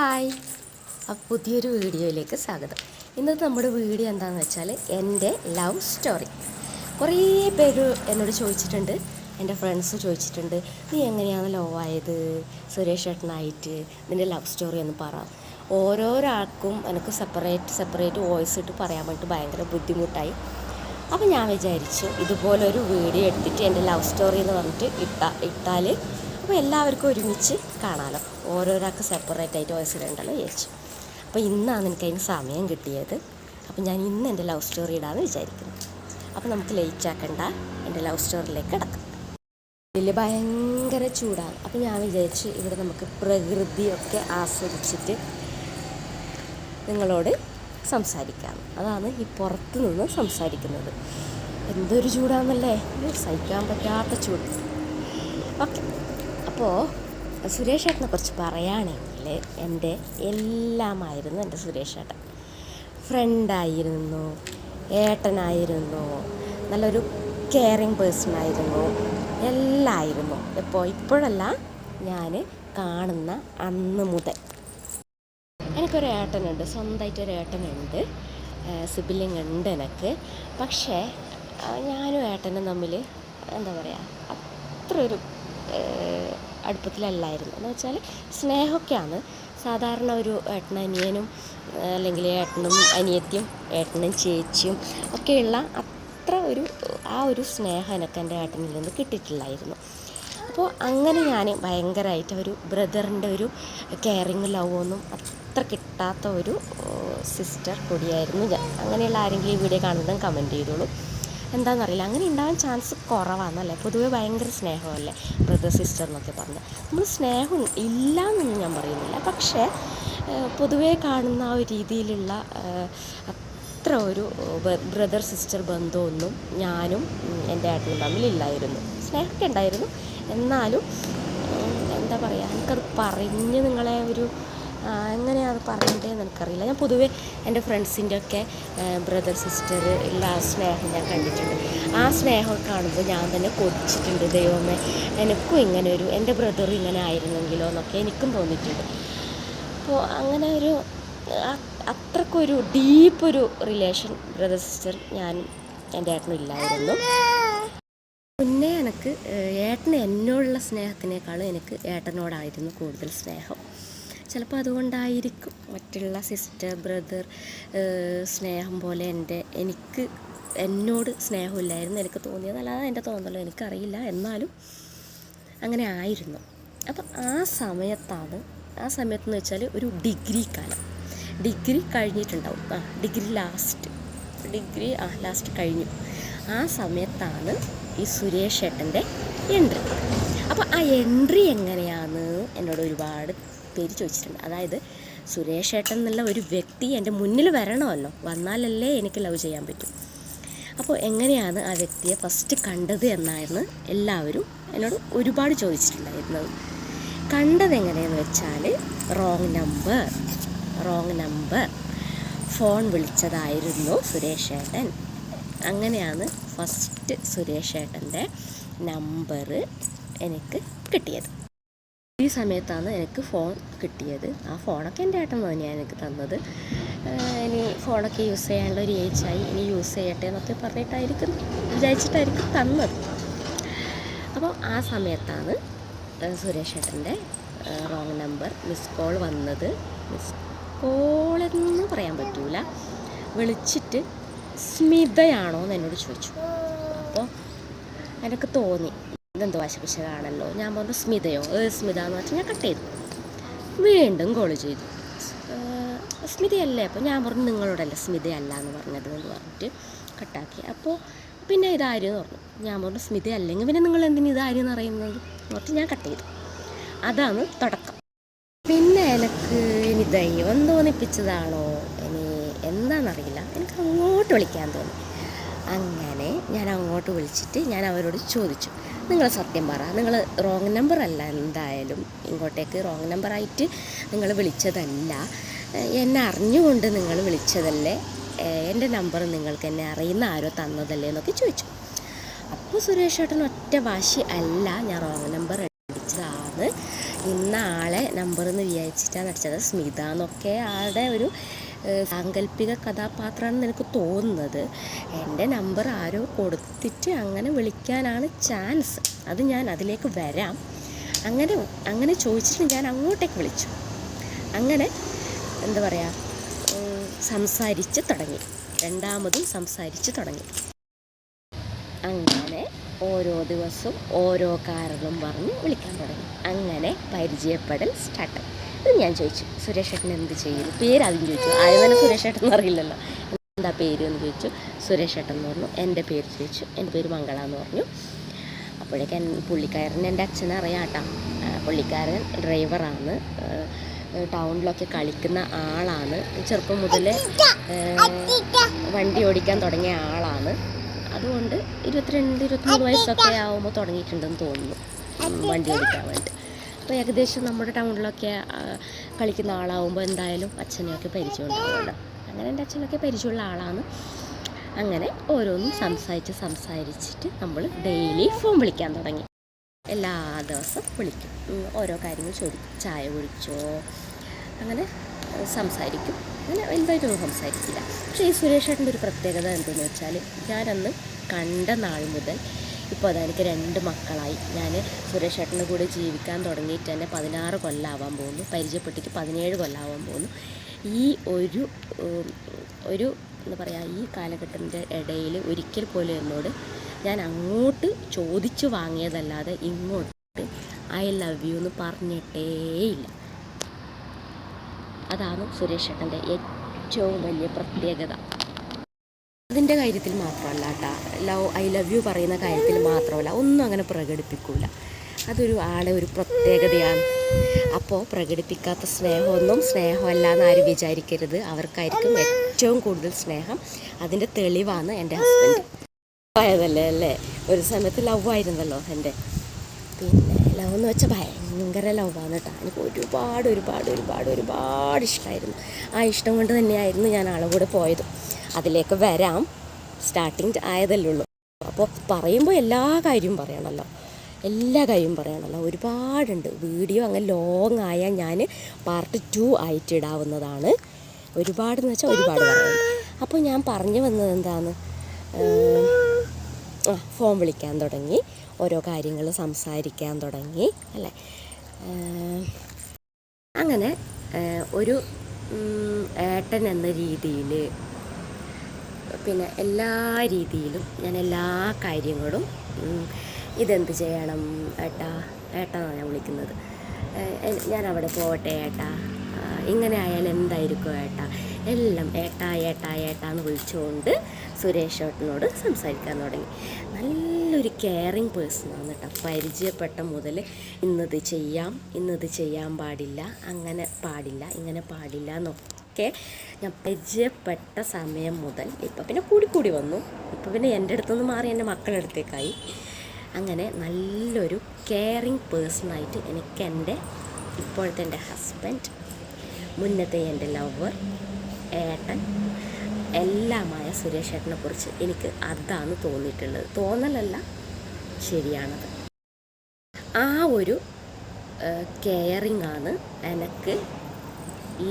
Hi. അപ്പോൾ പുതിയൊരു വീഡിയോയിലേക്ക് സ്വാഗതം. ഇന്നത്തെ നമ്മുടെ വീഡിയോ എന്താണെന്ന് വെച്ചാൽ എന്റെ ലവ് സ്റ്റോറി. കുറേ പേര് എന്നോട് ചോദിച്ചിട്ടുണ്ട്. എന്റെ ഫ്രണ്ട്സ് ചോദിച്ചിട്ടുണ്ട് നീ എങ്ങനെയാണ് ലവ് ആയത്? സുരേഷ് ഏട്ടനായിട്ട് നിന്റെ ലവ് സ്റ്റോറി ഒന്ന് പറ. ഓരോരാൾക്കും എനിക്ക് സെപ്പറേറ്റ് സെപ്പറേറ്റ് വോയിസ് ഇട്ട് പറയാൻ വേണ്ടിയിട്ട് ഭയങ്കര ബുദ്ധിമുട്ടായി. അപ്പോൾ ഞാൻ വിചാരിച്ചു ഇതുപോലൊരു വീഡിയോ എടുത്തിട്ട് എന്റെ ലവ് സ്റ്റോറി എന്ന് പറഞ്ഞിട്ട് ഇട്ട ഇട്ടാൽ അപ്പോൾ എല്ലാവർക്കും ഒരുമിച്ച് കാണാമല്ലോ ഓരോരാൾക്ക് സെപ്പറേറ്റ് ആയിട്ട് വോയിസ് ഇടണ്ടല്ലോ വിചാരിച്ചു. അപ്പോൾ ഇന്നാണ് എനിക്ക് അതിന് സമയം കിട്ടിയത്. അപ്പോൾ ഞാൻ ഇന്ന് എന്റെ ലവ് സ്റ്റോറി ഇടാമെന്ന് വിചാരിക്കുന്നു. അപ്പോൾ നമുക്ക് ലേറ്റ് ആക്കണ്ട. എന്റെ ലവ് സ്റ്റോറിയിലേക്ക് കിടക്കാം. ഇതിൽ ഭയങ്കര ചൂടാണ്. അപ്പോൾ ഞാൻ വിചാരിച്ചു ഇവിടെ നമുക്ക് പ്രകൃതിയൊക്കെ ആസ്വദിച്ചിട്ട് നിങ്ങളോട് സംസാരിക്കാം. അതാണ് ഈ പുറത്ത് നിന്ന് സംസാരിക്കുന്നത്. എന്തൊരു ചൂടാന്നല്ലേ? ഇത് സഹിക്കാൻ പറ്റാത്ത ചൂട്. ഓക്കെ. അപ്പോൾ സുരേഷ് ഏട്ടനെ കുറിച്ച് പറയുകയാണെങ്കിൽ എന്റെ എല്ലാമായിരുന്നു എന്റെ സുരേഷ് ഏട്ടൻ ഫ്രണ്ടായിരുന്നു ഏട്ടനായിരുന്നു നല്ലൊരു കെയറിങ് പേഴ്സൺ ആയിരുന്നു എല്ലായിരുന്നു. ഇപ്പോൾ ഇപ്പോഴല്ല ഞാൻ കാണുന്ന അന്ന് മുതൽ. എനിക്കൊരു ഏട്ടനുണ്ട് സ്വന്തമായിട്ട് ഒരു ഏട്ടനുണ്ട് സിബിലിംഗ് ഉണ്ട് എനിക്ക്. പക്ഷേ ഞാനും ഏട്ടനും തമ്മിൽ എന്താ പറയുക അത്ര ഒരു അടുപ്പത്തിലല്ലായിരുന്നു. എന്ന് വെച്ചാൽ സ്നേഹമൊക്കെയാണ്. സാധാരണ ഒരു ഏട്ടനും അനിയനും അല്ലെങ്കിൽ ഏട്ടനും അനിയത്തിയും ഏട്ടനും ചേച്ചിയും ഒക്കെയുള്ള അത്ര ഒരു ആ ഒരു സ്നേഹം എനിക്ക് എന്റെ ഏട്ടനിൽ നിന്ന് കിട്ടിയിട്ടില്ലായിരുന്നു. അപ്പോൾ അങ്ങനെ ഞാൻ ഭയങ്കരമായിട്ട് ഒരു ബ്രദറിന്റെ ഒരു കെയറിങ് ലവ് ഒന്നും അത്ര കിട്ടാത്ത ഒരു സിസ്റ്റർ കൂടിയായിരുന്നു ഞാൻ. അങ്ങനെയുള്ള ആരെങ്കിലും ഈ വീഡിയോ കാണുന്നതും കമന്റ് ചെയ്തോളൂ. എന്താണെന്നറിയില്ല അങ്ങനെ ഉണ്ടാവാൻ ചാൻസ് കുറവാണെന്നല്ലേ പൊതുവെ ഭയങ്കര സ്നേഹമല്ലേ? ബ്രദർ സിസ്റ്റർ എന്നൊക്കെ പറഞ്ഞ്. നമ്മൾ സ്നേഹം ഇല്ല എന്നൊന്നും ഞാൻ പറയുന്നില്ല. പക്ഷേ പൊതുവെ കാണുന്ന ആ ഒരു രീതിയിലുള്ള അത്ര ഒരു ബ്രദർ സിസ്റ്റർ ബന്ധമൊന്നും ഞാനും എന്റെ ഏട്ടനും തമ്മിലില്ലായിരുന്നു സ്നേഹമൊക്കെ ഉണ്ടായിരുന്നു. എന്നാലും എന്താ പറയുക എനിക്കത് പറഞ്ഞ് നിങ്ങളെ ഒരു എങ്ങനെയാണ് അത് പറയണ്ടതെന്ന് എനിക്കറിയില്ല ഞാൻ പൊതുവേ എന്റെ ഫ്രണ്ട്സിന്റെ ഒക്കെ ബ്രദർ സിസ്റ്റർ ഉള്ള ആ സ്നേഹം ഞാൻ കണ്ടിട്ടുണ്ട്. ആ സ്നേഹം കാണുമ്പോൾ ഞാൻ തന്നെ കൊതിച്ചിട്ടുണ്ട്. ദൈവമേ എനിക്കും ഇങ്ങനെ ഒരു എന്റെ ബ്രദറും ഇങ്ങനെ ആയിരുന്നെങ്കിലോ എന്നൊക്കെ എനിക്കും തോന്നിയിട്ടുണ്ട്. അപ്പോൾ അങ്ങനെ ഒരു അത്രക്കൊരു ഡീപ്പൊരു റിലേഷൻ ബ്രദർ സിസ്റ്റർ ഞാൻ എന്റെ ഏട്ടനും ഇല്ലായിരുന്നു. മുന്നേ എനിക്ക് ഏട്ടന് എന്നോടുള്ള സ്നേഹത്തിനേക്കാളും എനിക്ക് ഏട്ടനോടായിരുന്നു കൂടുതൽ സ്നേഹം. ചിലപ്പോൾ അതുകൊണ്ടായിരിക്കും. മറ്റുള്ള സിസ്റ്റർ ബ്രദർ സ്നേഹം പോലെ എന്റെ എനിക്ക് എന്നോട് സ്നേഹമില്ലായിരുന്നു എനിക്ക് തോന്നിയത് അല്ലാതെ എന്റെ തോന്നലോ എനിക്കറിയില്ല. എന്നാലും അങ്ങനെ ആയിരുന്നു. അപ്പം ആ സമയത്താണ് ആ സമയത്തെന്ന് വെച്ചാൽ ഒരു ഡിഗ്രി കാലം. ഡിഗ്രി കഴിഞ്ഞിട്ടുണ്ടാവും. ആ ഡിഗ്രി ലാസ്റ്റ് ഡിഗ്രി ആ ലാസ്റ്റ് കഴിഞ്ഞു. ആ സമയത്താണ് ഈ സുരേഷ് ഏട്ടന്റെ എൻട്രി അപ്പോൾ ആ എൻട്രി എങ്ങനെയാണ്? എന്നോട് ഒരുപാട് പേര് ചോദിച്ചിട്ടുണ്ട്. അതായത് സുരേഷ് ഏട്ടൻ എന്നുള്ള ഒരു വ്യക്തി എന്റെ മുന്നിൽ വരണമല്ലോ. വന്നാലല്ലേ എനിക്ക് ലവ് ചെയ്യാൻ പറ്റും. അപ്പോൾ എങ്ങനെയാണ് ആ വ്യക്തിയെ ഫസ്റ്റ് കണ്ടത് എന്നായിരുന്നു എല്ലാവരും എന്നോട് ഒരുപാട് ചോദിച്ചിട്ടുണ്ടായിരുന്നത്. കണ്ടത് എങ്ങനെയെന്ന് വെച്ചാൽ wrong number wrong number phone വിളിച്ചതായിരുന്നു സുരേഷ് ഏട്ടൻ. അങ്ങനെയാണ് ഫസ്റ്റ് സുരേഷ് ഏട്ടന്റെ നമ്പർ എനിക്ക് കിട്ടിയത്. ഈ സമയത്താണ് എനിക്ക് ഫോൺ കിട്ടിയത്. ആ ഫോണൊക്കെ എന്റെ ഏട്ടൻ തന്നെയാണ് എനിക്ക് തന്നത്. ഇനി ഫോണൊക്കെ യൂസ് ചെയ്യാനുള്ള ഒരു ഏജായി. ഇനി യൂസ് ചെയ്യട്ടെ എന്നൊക്കെ പറഞ്ഞിട്ടായിരിക്കും വിചാരിച്ചിട്ടായിരിക്കും തന്നത്. അപ്പോൾ ആ സമയത്താണ് സുരേഷ് ഏട്ടന്റെ റോങ് നമ്പർ മിസ് കോൾ വന്നത്. മിസ് കോളെന്ന് പറയാൻ പറ്റൂല. വിളിച്ചിട്ട് സ്മിതയാണോ എന്ന് എന്നോട് ചോദിച്ചു. അപ്പോൾ എനിക്ക് തോന്നി. ഇതെന്തോ വശപിശകാണല്ലോ ഞാൻ പറഞ്ഞു സ്മിതയോ? ഏ സ്മിത എന്ന് വെച്ചാൽ ഞാൻ കട്ട് ചെയ്തു. വീണ്ടും കോൾ ചെയ്തു. സ്മിതയല്ലേ? അപ്പോൾ ഞാൻ പറഞ്ഞു നിങ്ങളോടല്ല സ്മിതയല്ല എന്ന് പറഞ്ഞത്? എന്ന് പറഞ്ഞിട്ട് കട്ടാക്കി അപ്പോൾ പിന്നെ ഇതാരും പറഞ്ഞു. ഞാൻ പറഞ്ഞു സ്മിത അല്ലെങ്കിൽ പിന്നെ നിങ്ങൾ എന്തിനു ഇതാരും എന്ന് അറിയുന്നത് എന്ന് പറഞ്ഞിട്ട് ഞാൻ കട്ട് ചെയ്തു. അതാണ് തുടക്കം. പിന്നെ എനിക്ക് ഇനി ദൈവം തോന്നിപ്പിച്ചതാണോ? ഇനി എന്താണെന്നറിയില്ല. എനിക്ക് അങ്ങോട്ട് വിളിക്കാൻ തോന്നി. അങ്ങനെ ഞാൻ അങ്ങോട്ട് വിളിച്ചിട്ട് ഞാൻ അവരോട് ചോദിച്ചു. നിങ്ങൾ സത്യം പറ. നിങ്ങൾ റോങ് നമ്പർ അല്ല എന്തായാലും. ഇങ്ങോട്ടേക്ക് റോങ് നമ്പറായിട്ട് നിങ്ങൾ വിളിച്ചതല്ല. എന്നെ അറിഞ്ഞുകൊണ്ട് നിങ്ങൾ വിളിച്ചതല്ലേ? എന്റെ നമ്പർ നിങ്ങൾക്ക് എന്നെ അറിയുന്ന ആരോ തന്നതല്ലേ എന്നൊക്കെ ചോദിച്ചു. അപ്പോൾ സുരേഷ് ഏട്ടൻ ഒറ്റ വാശി അല്ല. ഞാൻ റോങ് നമ്പർ അടിച്ചതാണ് ഇന്ന ആളെ നമ്പർ എന്ന് വിചാരിച്ചിട്ടാണ് അടിച്ചത് സ്മിത എന്നൊക്കെ ആളുടെ ഒരു സാങ്കല്പിക കഥാപാത്രമാണെന്ന് എനിക്ക് തോന്നുന്നത്. എന്റെ നമ്പർ ആരോ കൊടുത്തിട്ട് അങ്ങനെ വിളിക്കാനാണ് ചാൻസ്. അത് ഞാൻ അതിലേക്ക് വരാം. അങ്ങനെ അങ്ങനെ ചോദിച്ചിട്ട് ഞാൻ അങ്ങോട്ടേക്ക് വിളിച്ചു. അങ്ങനെ എന്താ പറയുക സംസാരിച്ച് തുടങ്ങി. രണ്ടാമതും സംസാരിച്ച് തുടങ്ങി. അങ്ങനെ ഓരോ ദിവസവും ഓരോ കാരണം പറഞ്ഞ് വിളിക്കാൻ തുടങ്ങി. അങ്ങനെ പരിചയപ്പെടൽ സ്റ്റാർട്ട് ഇത് ഞാൻ ചോദിച്ചു സുരേഷ് ഏട്ടൻ എന്ത് ചെയ്യുന്നു പേര് ആദ്യം ചോദിച്ചു. ആദ്യം തന്നെ സുരേഷ് ഏട്ടൻ എന്ന് അറിയില്ലല്ലോ. എന്താ പേര് എന്ന് ചോദിച്ചു. സുരേഷ് ഏട്ടൻ എന്ന് പറഞ്ഞു. എന്റെ പേര് ചോദിച്ചു. എന്റെ പേര് മംഗള എന്ന് പറഞ്ഞു. അപ്പോഴേക്കും പുള്ളിക്കാരൻ എന്റെ അച്ഛനെ അറിയാം കേട്ടോ. പുള്ളിക്കാരൻ ഡ്രൈവറാണ്. ടൗണിലൊക്കെ കളിക്കുന്ന ആളാണ്. ചെറുപ്പം മുതലേ വണ്ടി ഓടിക്കാൻ തുടങ്ങിയ ആളാണ്. അതുകൊണ്ട് ഇരുപത്തിരണ്ട് ഇരുപത്തിമൂന്ന് വയസ്സൊക്കെ ആകുമ്പോൾ തുടങ്ങിയിട്ടുണ്ടെന്ന് തോന്നുന്നു. വണ്ടി ഓടിക്കാൻ വേണ്ടി. അപ്പോൾ ഏകദേശം നമ്മുടെ ടൗണിലൊക്കെ കളിക്കുന്ന ആളാവുമ്പോൾ എന്തായാലും അച്ഛനെയൊക്കെ പരിചയമുണ്ടാവുമല്ലോ അങ്ങനെ എന്റെ അച്ഛനൊക്കെ പരിചയമുള്ള ആളാണ്. അങ്ങനെ ഓരോന്നും സംസാരിച്ച് സംസാരിച്ചിട്ട് നമ്മൾ ഡെയിലി ഫോൺ വിളിക്കാൻ തുടങ്ങി. എല്ലാ ദിവസവും വിളിക്കും. ഓരോ കാര്യങ്ങൾ ചോദിക്കും. ചായ കുടിച്ചോ? അങ്ങനെ സംസായിക്കും അങ്ങനെ വലുതായിട്ടൊന്നും സംസാരിക്കില്ല. പക്ഷേ ഈ സുരേഷ് ഏട്ടന്റെ ഒരു പ്രത്യേകത എന്തെന്ന് വെച്ചാൽ ഞാനന്ന് കണ്ട നാൾ മുതൽ ഇപ്പോൾ അതാ എനിക്ക് രണ്ട് മക്കളായി. ഞാൻ സുരേഷ് ഏട്ടന്റെ കൂടെ ജീവിക്കാൻ തുടങ്ങിയിട്ട് തന്നെ പതിനാറ് കൊല്ലമാവാൻ പോകുന്നു. പരിചയപ്പെട്ടിട്ട് പതിനേഴ് കൊല്ലമാവാൻ പോകുന്നു. ഈ ഒരു ഒരു എന്താ പറയുക ഈ കാലഘട്ടത്തിന്റെ ഇടയിൽ ഒരിക്കൽ പോലും എന്നോട് ഞാൻ അങ്ങോട്ട് ചോദിച്ചു വാങ്ങിയതല്ലാതെ ഇങ്ങോട്ട് ഐ ലവ് യു എന്ന് പറഞ്ഞിട്ടേയില്ല അതാണ് സുരേഷ് ഏട്ടന്റെ ഏറ്റവും വലിയ പ്രത്യേകത. അതിന്റെ കാര്യത്തിൽ മാത്രമല്ല കേട്ടോ. ലവ് ഐ ലവ് യു പറയുന്ന കാര്യത്തിൽ മാത്രമല്ല ഒന്നും അങ്ങനെ പ്രകടിപ്പിക്കൂല. അതൊരു ആളെ ഒരു പ്രത്യേകതയാണ്. അപ്പോൾ പ്രകടിപ്പിക്കാത്ത സ്നേഹമൊന്നും സ്നേഹമല്ല എന്ന് ആരും വിചാരിക്കരുത്. അവർക്കായിരിക്കും ഏറ്റവും കൂടുതൽ സ്നേഹം. അതിന്റെ തെളിവാണ് എന്റെ ഹസ്ബൻഡ് ആയതല്ലേ അല്ലേ? ഒരു സമയത്ത് ലവ് ആയിരുന്നല്ലോ എന്റെ. പിന്നെ? ലവ് എന്ന് വെച്ചാൽ ഭയങ്കര ലവാണ് കേട്ടോ. എനിക്ക് ഒരുപാട് ഒരുപാട് ഒരുപാട് ഒരുപാട് ഇഷ്ടമായിരുന്നു ആ ഇഷ്ടം കൊണ്ട് തന്നെയായിരുന്നു ഞാൻ ആളെ കൂടെ പോയത്. അതിലേക്ക് വരാം. സ്റ്റാർട്ടിങ് ആയതല്ലേ ഉള്ളൂ. അപ്പോൾ പറയുമ്പോൾ എല്ലാ കാര്യവും പറയണമല്ലോ എല്ലാ കാര്യവും പറയണമല്ലോ ഒരുപാടുണ്ട്. വീഡിയോ അങ്ങനെ ലോങ് ആയാൽ ഞാൻ പാർട്ട് ടു ആയിട്ട് ഇടാവുന്നതാണ്. ഒരുപാടെന്ന് വെച്ചാൽ ഒരുപാട് പറയാനുണ്ട് അപ്പോൾ ഞാൻ പറഞ്ഞു വന്നത് എന്താണ് ആ ഫോൺ വിളിക്കാൻ തുടങ്ങി. ഓരോ കാര്യങ്ങൾ സംസാരിക്കാൻ തുടങ്ങി അല്ലേ? അങ്ങനെ ഒരു ഏട്ടൻ എന്ന രീതിയിൽ പിന്നെ എല്ലാ രീതിയിലും ഞാൻ എല്ലാ കാര്യങ്ങളും ഇതെന്ത് ചെയ്യണം ഏട്ടാ? ഏട്ടാന്നാണ് ഞാൻ വിളിക്കുന്നത്. ഞാൻ അവിടെ പോവട്ടെ ഏട്ടാ? ഇങ്ങനെ ആയാൽ എന്തായിരിക്കും ഏട്ടാ? എല്ലാം ഏട്ടാ ഏട്ടാ ഏട്ടാ എന്ന് വിളിച്ചുകൊണ്ട് സുരേഷ് ഏട്ടനോട് സംസാരിക്കാൻ തുടങ്ങി. നല്ലൊരു കെയറിങ് പേഴ്സണാണ് കേട്ടോ. പരിചയപ്പെട്ട മുതൽ ഇന്നത് ചെയ്യാം ഇന്നത് ചെയ്യാൻ പാടില്ല അങ്ങനെ പാടില്ല ഇങ്ങനെ പാടില്ല എന്നൊക്കെ ഞാൻ പരിചയപ്പെട്ട സമയം മുതൽ ഇപ്പം പിന്നെ കൂടി കൂടി വന്നു. ഇപ്പം പിന്നെ എന്റെ അടുത്തുനിന്ന് മാറി എന്റെ മക്കളുടെ അടുത്തേക്കായി അങ്ങനെ നല്ലൊരു കെയറിങ് പേഴ്സണായിട്ട് എനിക്ക് എന്റെ ഇപ്പോഴത്തെ എന്റെ ഹസ്ബൻഡ് മുന്നത്തെ എന്റെ ലവർ ഏട്ടൻ എല്ലാമായ സുരേഷ് കുറിച്ച് എനിക്ക് അതാണ് തോന്നിയിട്ടുള്ളത്. തോന്നലല്ല ശരിയാണത്. ആ ഒരു കെയറിങ് ആണ് എനിക്ക്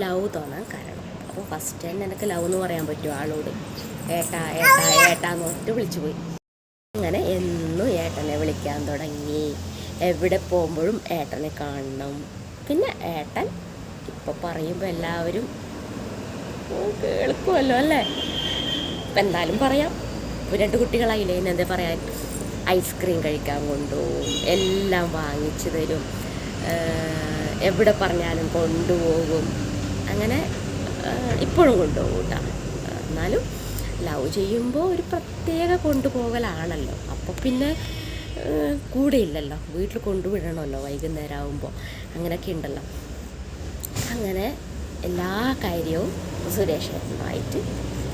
ലവ് തോന്നാൻ കാരണം. അപ്പോൾ ഫസ്റ്റ് തന്നെ എനിക്ക് ലവ് എന്ന് പറയാൻ പറ്റും ആളോട്? ഏട്ടാ ഏട്ടാ ഏട്ടാ എന്ന് പറഞ്ഞിട്ട് വിളിച്ചു പോയി. അങ്ങനെ എന്നും ഏട്ടനെ വിളിക്കാൻ തുടങ്ങി. എവിടെ പോകുമ്പോഴും ഏട്ടനെ കാണണം. പിന്നെ ഏട്ടൻ ഇപ്പോൾ പറയുമ്പോൾ എല്ലാവരും കേൾക്കുമല്ലോ അല്ലേ? ഇപ്പം എന്തായാലും പറയാം. രണ്ട് കുട്ടികളായില്ലേ ഇനി എന്താ പറയാൻ? ഐസ്ക്രീം കഴിക്കാൻ കൊണ്ടുപോകും. എല്ലാം വാങ്ങിച്ചു തരും. എവിടെ പറഞ്ഞാലും കൊണ്ടുപോകും. അങ്ങനെ ഇപ്പോഴും കൊണ്ടുപോകും എന്നാലും ലവ് ചെയ്യുമ്പോൾ ഒരു പ്രത്യേക കൊണ്ടുപോകലാണല്ലോ. അപ്പോൾ പിന്നെ കൂടെ ഇല്ലല്ലോ വീട്ടിൽ കൊണ്ടുവിടണമല്ലോ വൈകുന്നേരം ആകുമ്പോൾ അങ്ങനെയൊക്കെ ഉണ്ടല്ലോ. അങ്ങനെ എല്ലാ കാര്യവും സുരേഷനുമായിട്ട്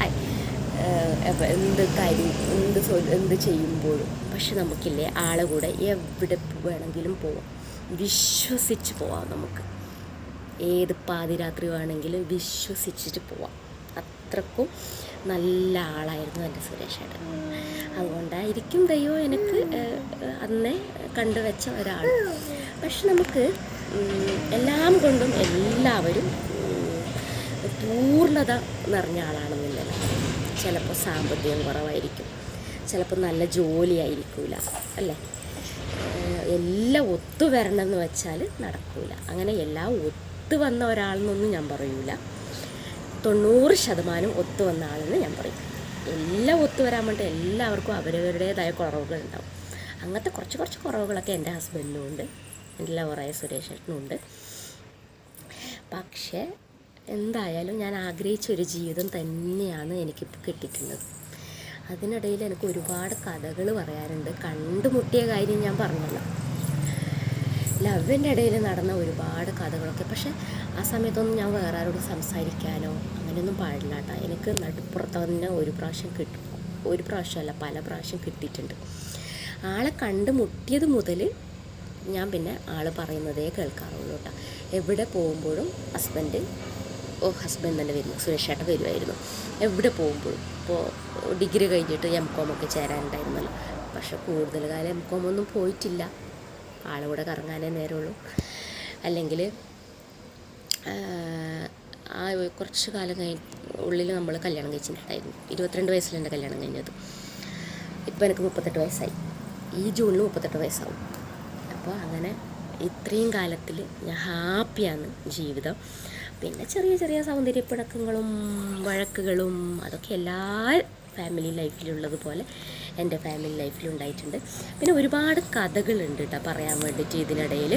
ആയി. എന്ത് കാര്യം എന്ത് എന്ത് ചെയ്യുമ്പോഴും. പക്ഷെ നമുക്കില്ലേ ആളെ കൂടെ എവിടെ വേണമെങ്കിലും പോവാം. വിശ്വസിച്ച് പോവാം നമുക്ക്. ഏത് പാതിരാത്രി വേണമെങ്കിലും വിശ്വസിച്ചിട്ട് പോവാം. അത്രക്കും നല്ല ആളായിരുന്നു എന്റെ സുരേഷ് ഏട്ടൻ അതുകൊണ്ടായിരിക്കും ദൈവം എനിക്ക് അന്നെ കണ്ടുവച്ച ഒരാൾ. പക്ഷെ നമുക്ക് എല്ലാം കൊണ്ടും എല്ലാവരും പൂർണത നിറഞ്ഞ ആളാണെന്നില്ല. ചിലപ്പോൾ സാമ്പത്തികം കുറവായിരിക്കും. ചിലപ്പോൾ നല്ല ജോലി ആയിരിക്കില്ല അല്ലേ എല്ലാം ഒത്തു വരണമെന്ന് വെച്ചാൽ നടക്കൂല. അങ്ങനെ എല്ലാം ഒത്തു വന്ന ഒരാളെന്നൊന്നും ഞാൻ പറയൂല. തൊണ്ണൂറ് ശതമാനം ഒത്തു വന്ന ആളെന്ന് ഞാൻ പറയും. എല്ലാം ഒത്തു വരാൻ വേണ്ടി എല്ലാവർക്കും അവരവരുടേതായ കുറവുകൾ ഉണ്ടാവും. അങ്ങനത്തെ കുറച്ച് കുറച്ച് കുറവുകളൊക്കെ എന്റെ ഹസ്ബൻഡിനും ഉണ്ട് എന്റെ ലവറായ സുരേഷ് ഏട്ടനും ഉണ്ട് പക്ഷേ എന്തായാലും ഞാൻ ആഗ്രഹിച്ച ഒരു ജീവിതം തന്നെയാണ് എനിക്കിപ്പോൾ കിട്ടിയിട്ടുള്ളത്. അതിനിടയിൽ എനിക്ക് ഒരുപാട് കഥകൾ പറയാറുണ്ട് കണ്ടുമുട്ടിയ കാര്യം ഞാൻ പറഞ്ഞല്ലോ. ലവിന്റെ ഇടയിൽ നടന്ന ഒരുപാട് കഥകളൊക്കെ. പക്ഷെ ആ സമയത്തൊന്നും ഞാൻ വേറെ ആരോടും സംസാരിക്കാനോ അങ്ങനെയൊന്നും പാടില്ല കേട്ടോ. എനിക്ക് നടുപ്പുറത്ത് തന്നെ ഒരു പ്രാവശ്യം കിട്ടും ഒരു പ്രാവശ്യമല്ല പല പ്രാവശ്യം കിട്ടിയിട്ടുണ്ട്. ആളെ കണ്ടുമുട്ടിയത് മുതൽ ഞാൻ പിന്നെ ആൾ പറയുന്നതേ കേൾക്കാറുള്ളൂ കേട്ടോ. എവിടെ പോകുമ്പോഴും ഹസ്ബൻഡ് ഹസ്ബൻഡ് തന്നെ വരുന്നു സുരേഷ് ചേട്ടൻ വരുമായിരുന്നു എവിടെ പോകുമ്പോഴും. ഇപ്പോൾ ഡിഗ്രി കഴിഞ്ഞിട്ട് എം കോം ഒക്കെ ചേരാനുണ്ടായിരുന്നല്ലോ. പക്ഷെ കൂടുതൽ കാലം എം കോം ഒന്നും പോയിട്ടില്ല. ആളുകൂടെ കറങ്ങാനേ നേരമുള്ളൂ. അല്ലെങ്കിൽ ആ കുറച്ച് കാലം കഴി ഉള്ളിൽ നമ്മൾ കല്യാണം കഴിച്ചിട്ടുണ്ടായിരുന്നു. ഇരുപത്തിരണ്ട് വയസ്സിലെന്റെ കല്യാണം കഴിഞ്ഞത്. ഇപ്പോൾ എനിക്ക് മുപ്പത്തെട്ട് വയസ്സായി. ഈ ജൂണിൽ മുപ്പത്തെട്ട് വയസ്സാവും. അപ്പോൾ അങ്ങനെ ഇത്രയും കാലത്തിൽ ഞാൻ ഹാപ്പിയാണ് ജീവിതം. പിന്നെ ചെറിയ ചെറിയ സൗന്ദര്യപ്പിണക്കങ്ങളും വഴക്കുകളും അതൊക്കെ എല്ലാ ഫാമിലി ലൈഫിലുള്ളതുപോലെ എന്റെ ഫാമിലി ലൈഫിലുണ്ടായിട്ടുണ്ട് പിന്നെ ഒരുപാട് കഥകളുണ്ട് കേട്ടോ പറയാൻ വേണ്ടിയിട്ട് ഇതിനിടയിൽ.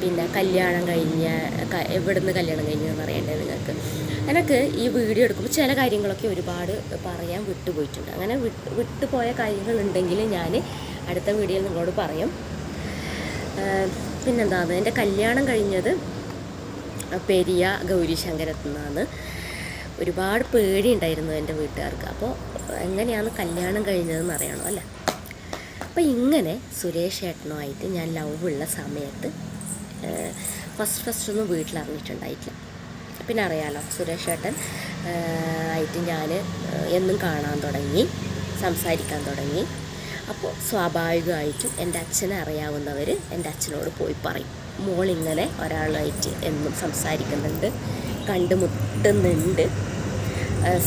പിന്നെ കല്യാണം കഴിഞ്ഞ എവിടുന്ന് കല്യാണം കഴിഞ്ഞതെന്ന് അറിയേണ്ടത് നിങ്ങൾക്ക്? എനിക്ക് ഈ വീഡിയോ എടുക്കുമ്പോൾ ചില കാര്യങ്ങളൊക്കെ ഒരുപാട് പറയാൻ വിട്ടുപോയിട്ടുണ്ട്. അങ്ങനെ വിട്ട് വിട്ടുപോയ കാര്യങ്ങളുണ്ടെങ്കിൽ ഞാൻ അടുത്ത വീഡിയോയിൽ നിങ്ങളോട് പറയും. പിന്നെന്താണ് എന്റെ കല്യാണം കഴിഞ്ഞത് പെരിയ ഗൗരിശങ്കരത്തുനിന്നാണ് ഒരുപാട് ഒരുപാട് പേടിയുണ്ടായിരുന്നു എന്റെ വീട്ടുകാർക്ക്. അപ്പോൾ എങ്ങനെയാണ് കല്യാണം കഴിഞ്ഞതെന്ന് അറിയണം അല്ലേ? അപ്പോൾ ഇങ്ങനെ സുരേഷ് ഏട്ടനുമായിട്ട് ഞാൻ ലവ് ഉള്ള സമയത്ത് ഫസ്റ്റ് ഫസ്റ്റ് ഒന്നും വീട്ടിലറിഞ്ഞിട്ടുണ്ടായിട്ടില്ല. പിന്നെ അറിയാലോ സുരേഷ് ഏട്ടൻ ആയിട്ട് ഞാൻ എന്നും കാണാൻ തുടങ്ങി സംസാരിക്കാൻ തുടങ്ങി. അപ്പോൾ സ്വാഭാവികമായിട്ടും എന്റെ അച്ഛനെ അറിയാവുന്നവർ എന്റെ അച്ഛനോട് പോയി പറയും. മോളിങ്ങനെ ഒരാളായിട്ട് എന്നും സംസാരിക്കുന്നുണ്ട്. കണ്ടുമുട്ടുന്നുണ്ട്.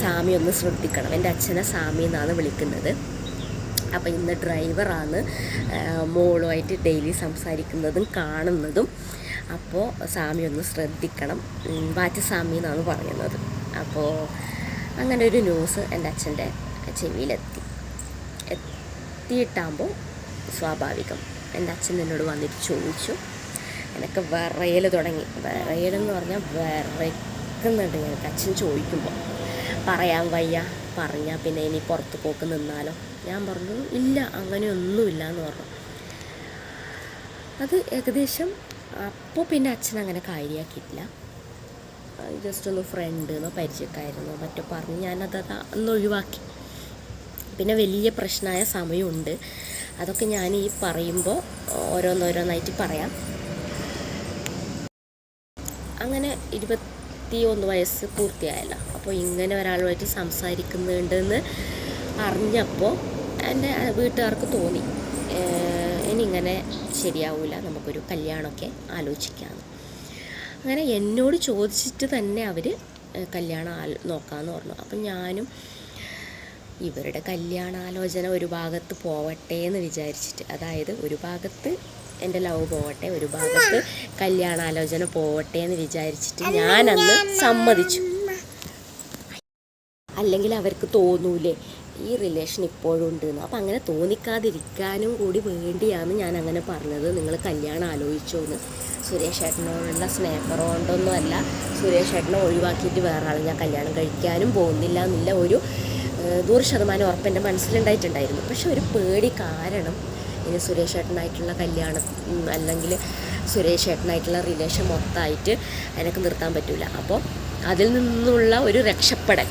സാമി ഒന്ന് ശ്രദ്ധിക്കണം. എന്റെ അച്ഛനെ സാമി എന്നാണ് വിളിക്കുന്നത്. അപ്പോൾ ഇന്ന് ഡ്രൈവറാണ് മോളുമായിട്ട് ഡെയിലി സംസാരിക്കുന്നതും കാണുന്നതും. അപ്പോൾ സാമി ഒന്ന് ശ്രദ്ധിക്കണം. ഉം, വാറ്റ് സാമി എന്നാണ് പറയുന്നത്. അപ്പോൾ അങ്ങനെ ഒരു ന്യൂസ് എന്റെ അച്ഛന്റെ ചെവിയിലെത്തി. എത്തിയിട്ടാകുമ്പോൾ സ്വാഭാവികം. എന്റെ അച്ഛൻ എന്നോട് വന്നിട്ട് ചോദിച്ചു. എനിക്ക് വിറയൽ തുടങ്ങി. വിറയലെന്ന് പറഞ്ഞാൽ വിറയ്ക്കുന്നുണ്ട് ഞങ്ങൾക്ക് അച്ഛൻ ചോദിക്കുമ്പോൾ പറയാൻ വയ്യ പറഞ്ഞാൽ പിന്നെ ഇനി പുറത്ത് പോക്ക് നിന്നാലോ. ഞാൻ പറഞ്ഞു ഇല്ല അങ്ങനെയൊന്നുമില്ല എന്ന് പറഞ്ഞു. അത് ഏകദേശം അപ്പോൾ പിന്നെ അച്ഛൻ അങ്ങനെ കാര്യമാക്കിയിട്ടില്ല ജസ്റ്റ് ഒന്ന് ഫ്രണ്ട് എന്നോ പരിചയക്കാരെന്നോ മറ്റോ പറഞ്ഞ് ഞാനത് അത് അന്ന് ഒഴിവാക്കി. പിന്നെ വലിയ പ്രശ്നമായ സമയമുണ്ട്. അതൊക്കെ ഞാൻ ഈ പറയുമ്പോൾ ഓരോന്നോരോന്നായിട്ട് പറയാം അങ്ങനെ ഇരുപത്തി ഒന്ന് വയസ്സ് പൂർത്തിയായല്ലോ. അപ്പോൾ ഇങ്ങനെ ഒരാളുമായിട്ട് സംസാരിക്കുന്നുണ്ടെന്ന് അറിഞ്ഞപ്പോൾ എന്റെ വീട്ടുകാർക്ക് തോന്നി. ഏഹ് ഇനി ഇങ്ങനെ ശരിയാവില്ല നമുക്കൊരു കല്യാണമൊക്കെ ആലോചിക്കാമെന്ന് അങ്ങനെ എന്നോട് ചോദിച്ചിട്ട് തന്നെ അവർ കല്യാണം ആ നോക്കാമെന്ന് പറഞ്ഞു. അപ്പം ഞാനും ഇവരുടെ കല്യാണാലോചന ഒരു ഭാഗത്ത് പോവട്ടെ എന്ന് വിചാരിച്ചിട്ട് അതായത് ഒരു ഭാഗത്ത് എന്റെ ലവ് പോവട്ടെ ഒരു ഭാഗത്ത് കല്യാണാലോചന പോവട്ടെ എന്ന് വിചാരിച്ചിട്ട് ഞാനന്ന് സമ്മതിച്ചു. അല്ലെങ്കിൽ അവർക്ക് തോന്നൂലേ ഈ റിലേഷൻ ഇപ്പോഴും ഉണ്ട് എന്ന് അപ്പം അങ്ങനെ തോന്നിക്കാതിരിക്കാനും കൂടി വേണ്ടിയാണ് ഞാൻ അങ്ങനെ പറഞ്ഞത്. നിങ്ങൾ കല്യാണം ആലോചിച്ചോ എന്ന്. സുരേഷ് ഏട്ടനോടുള്ള സ്നേഹം കൊണ്ടൊന്നും അല്ല. സുരേഷ് ഏട്ടനെ ഒഴിവാക്കിയിട്ട് വേറെ ആൾ ഞാൻ കല്യാണം കഴിക്കാനും പോകുന്നില്ല എന്നുള്ള ഒരു നൂറ് ശതമാനം ഉറപ്പ് എന്റെ മനസ്സിലുണ്ടായിട്ടുണ്ടായിരുന്നു. പക്ഷെ ഒരു പേടി കാരണം ഇനി സുരേഷ് ഏട്ടനായിട്ടുള്ള കല്യാണം അല്ലെങ്കിൽ സുരേഷ് ഏട്ടനായിട്ടുള്ള റിലേഷൻ മൊത്തമായിട്ട് എനിക്ക് നിർത്താൻ പറ്റില്ല അപ്പോൾ അതിൽ നിന്നുള്ള ഒരു രക്ഷപ്പെടൽ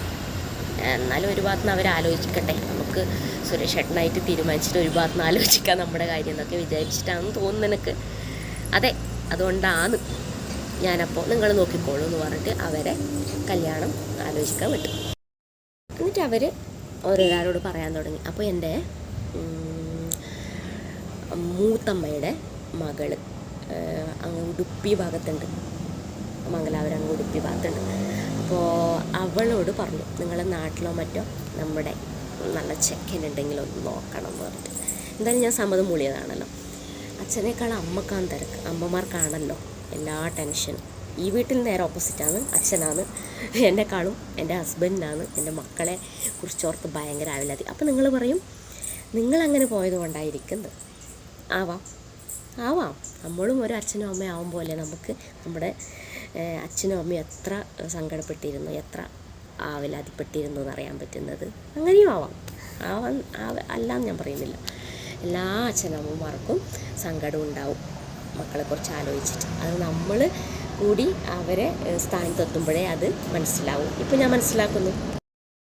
എന്നാലും ഒരു ഭാഗത്ത് നിന്ന് അവരാലോചിക്കട്ടെ. നമുക്ക് സുരേഷ് ഏട്ടനായിട്ട് തീരുമാനിച്ചിട്ട് ഒരു ഭാഗത്ത് നിന്ന് ആലോചിക്കാം നമ്മുടെ കാര്യം എന്നൊക്കെ വിചാരിച്ചിട്ടാണെന്ന് തോന്നുന്നു എനിക്ക് അതെ അതുകൊണ്ടാണ് ഞാനപ്പോൾ നിങ്ങൾ നോക്കിക്കോളൂ എന്ന് പറഞ്ഞിട്ട് അവരെ കല്യാണം ആലോചിക്കാൻ വിട്ടു എന്നിട്ട് അവർ ഓരോരാളോട് പറയാൻ തുടങ്ങി. അപ്പോൾ എന്റെ മൂത്തമ്മയുടെ മകൾ അങ്ങ് ഉടുപ്പി ഭാഗത്തുണ്ട്. മംഗലാപുരം അങ്ങ് ഉടുപ്പി ഭാഗത്തുണ്ട്. അപ്പോൾ അവളോട് പറഞ്ഞു നിങ്ങളെ നാട്ടിലോ മറ്റോ നമ്മുടെ നല്ല ചെക്കൻ ഉണ്ടെങ്കിൽ ഒന്ന് നോക്കണം എന്ന് പറഞ്ഞിട്ട്. എന്തായാലും ഞാൻ സമ്മതം മൂളിയതാണല്ലോ. അച്ഛനേക്കാൾ അമ്മക്കാൻ തിരക്ക്. അമ്മമാർക്കാണല്ലോ എല്ലാ ടെൻഷനും ഈ വീട്ടിൽ നേരെ ഓപ്പോസിറ്റാണ് അച്ഛനാണ്. എന്നെക്കാളും എന്റെ ഹസ്ബൻഡിനാണ് എന്റെ മക്കളെ കുറിച്ചോർത്ത് ഭയങ്കര ആവില്ലാതി. അപ്പോൾ നിങ്ങൾ പറയും നിങ്ങളങ്ങനെ പോയത് കൊണ്ടായിരിക്കുന്നത് ആവാം. ആവാം. നമ്മളും ഒരു അച്ഛനും അമ്മയും ആവും പോലെ നമുക്ക് നമ്മുടെ അച്ഛനും അമ്മയും എത്ര സങ്കടപ്പെട്ടിരുന്നു എത്ര ആവലാതിപ്പെട്ടിരുന്നു എന്നറിയാൻ പറ്റുന്നത്. അങ്ങനെയും ആവാം. ആവാൻ ആവ- അല്ലാന്ന് ഞാൻ പറയുന്നില്ല. എല്ലാ അച്ഛനമ്മമാർക്കും സങ്കടം ഉണ്ടാവും മക്കളെക്കുറിച്ച് ആലോചിച്ചിട്ട്. അത് നമ്മൾ കൂടി അവരെ സ്ഥാനത്തെത്തുമ്പോഴേ അത് മനസ്സിലാവും. ഇപ്പം ഞാൻ മനസ്സിലാക്കുന്നു.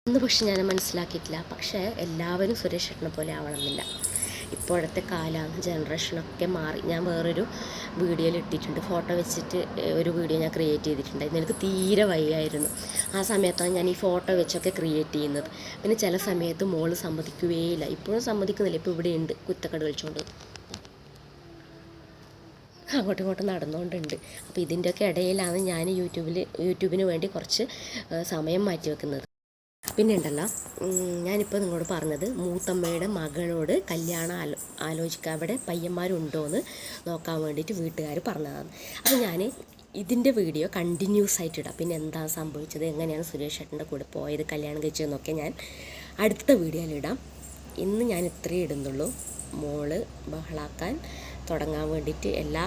ഒന്ന് പക്ഷെ ഞാൻ മനസ്സിലാക്കിയിട്ടില്ല. പക്ഷേ എല്ലാവരും സുരേഷ് പോലെ ആവണമെന്നില്ല. ഇപ്പോഴത്തെ കാലം ജനറേഷനൊക്കെ മാറി. ഞാൻ വേറൊരു വീഡിയോയിൽ ഇട്ടിട്ടുണ്ട്. ഫോട്ടോ വെച്ചിട്ട് ഒരു വീഡിയോ ഞാൻ ക്രിയേറ്റ് ചെയ്തിട്ടുണ്ടായിരുന്നു എനിക്ക് തീരെ വയ്യായിരുന്നു. ആ സമയത്താണ് ഞാൻ ഈ ഫോട്ടോ വെച്ചൊക്കെ ക്രിയേറ്റ് ചെയ്യുന്നത്. പിന്നെ ചില സമയത്ത് മോൾ സമ്മതിക്കുകയേയില്ല ഇപ്പോഴും സമ്മതിക്കുന്നില്ല. ഇപ്പോൾ ഇവിടെ ഉണ്ട്. കുത്തക്കട് കളിച്ചുകൊണ്ട് അങ്ങോട്ടും ഇങ്ങോട്ടും നടന്നുകൊണ്ടുണ്ട് അപ്പോൾ ഇതിന്റെയൊക്കെ ഇടയിലാണ് ഞാൻ യൂട്യൂബിൽ യൂട്യൂബിന് വേണ്ടി കുറച്ച് സമയം മാറ്റി വെക്കുന്നത്. പിന്നെ ഉണ്ടല്ലോ ഞാനിപ്പോൾ നിങ്ങളോട് പറഞ്ഞത് മൂത്തമ്മയുടെ മകളോട് കല്യാണം ആലോ ആലോചിക്കാൻ അവിടെ പയ്യന്മാരുണ്ടോ എന്ന് നോക്കാൻ വേണ്ടിയിട്ട് വീട്ടുകാർ പറഞ്ഞതാണ്. അപ്പോൾ ഞാൻ ഇതിന്റെ വീഡിയോ കണ്ടിന്യൂസ് ആയിട്ട് ഇടാം. പിന്നെ എന്താ സംഭവിച്ചത് എങ്ങനെയാണ് സുരേഷ് ഏട്ടന്റെ കൂടെ പോയത് കല്യാണം കഴിച്ചതെന്നൊക്കെ ഞാൻ അടുത്ത വീഡിയോയിൽ ഇടാം. ഇന്ന് ഞാൻ ഇത്രയേ ഇടുന്നുള്ളൂ. മോൾ ബഹളാക്കാൻ തുടങ്ങാൻ വേണ്ടിയിട്ട് എല്ലാ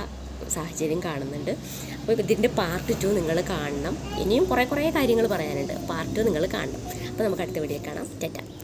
സാഹചര്യം കാണുന്നുണ്ട്. അപ്പോൾ ഇതിന്റെ പാർട്ട് ടു നിങ്ങൾ കാണണം. ഇനിയും കുറേ കുറേ കാര്യങ്ങൾ പറയാനുണ്ട്. പാർട്ട് ടു നിങ്ങൾ കാണണം. അപ്പോൾ നമുക്ക് അടുത്ത വീഡിയോ കാണാം. ടെറ്റ